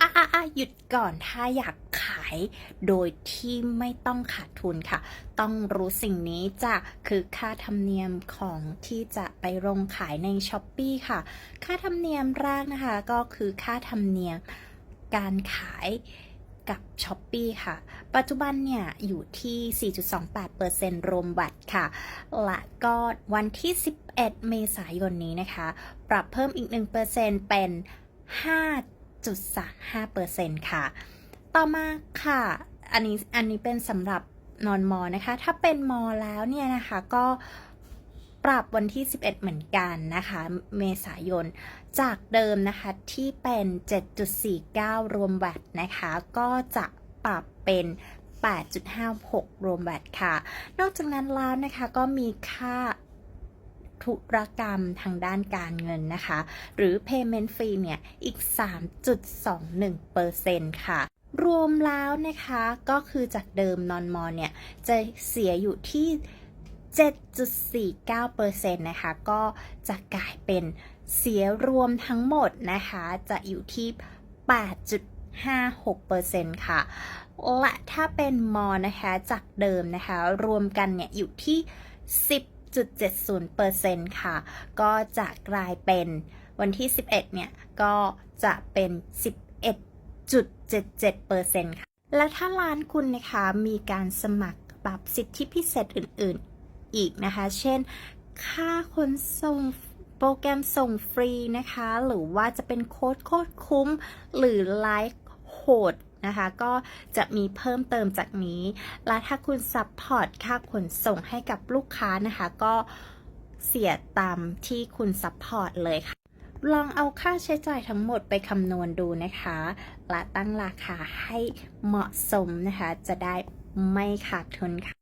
อะอะอะหยุดก่อนถ้าอยากขายโดยที่ไม่ต้องขาดทุนค่ะ ต้องรู้สิ่งนี้จะคือค่าธรรมเนียมของที่จะไปลงขายใน s h อ p e e ค่ะ ค่าธรรมเนียมแรกนะคะ ก็คือค่าธรรมเนียมการขายกับ s h อ p e e ค่ะ ปัจจุบันเนี่ย อยู่ที่ 4.28%รวมบัตรค่ะ และก็วันที่ 11 เมษายนนี้นะคะ ปรับเพิ่มอีก 1%เป็น 5.35%ค่ะ ต่อมาค่ะ อันนี้อันนี้เป็นสำหรับนอนมอนะคะ ถ้าเป็นมอแล้วเนี่ยนะคะก็ปรับวันที่ 11 เหมือนกันนะคะ เมษายน จากเดิมนะคะที่เป็น 7.49 รวมแวตนะคะ ก็จะปรับเป็น 8.56 รวมแวตค่ะ นอกจากนั้นแล้วนะคะก็มีค่า ธุรกรรมทางด้านการเงินนะคะ หรือ payment fee เนี่ย อีก 3.21%ค่ะรวมแล้วนะคะก็คือจากเดิมนอนมอเนี่ย จะเสียอยู่ที่ 7.49%นะคะ ก็จะกลายเป็นเสียรวมทั้งหมดนะคะ จะอยู่ที่ 8.56%ค่ะ และถ้าเป็นมอนะคะจากเดิมนะคะ รวมกันเนี่ยอยู่ที่ 10.70%ค่ะ ก็จะกลายเป็นวันที่ 11 เนี่ย ก็จะเป็น 11.77%ค่ะ และถ้าร้านคุณนะคะมีการสมัครปรับสิทธิพิเศษอื่น ๆ อีกนะคะ เช่น ค่าขนส่งโปรแกรมส่งฟรีนะคะ หรือว่าจะเป็นโค้ดโคตรคุ้ม หรือไลฟ์โหด นะคะ ก็จะมีเพิ่มเติมจากนี้ และถ้าคุณซัพพอร์ตค่าขนส่งให้กับลูกค้านะคะ ก็เสียตามที่คุณซัพพอร์ตเลยค่ะ ลองเอาค่าใช้จ่ายทั้งหมดไปคำนวณดูนะคะ และตั้งราคาให้เหมาะสมนะคะ จะได้ไม่ขาดทุนค่ะ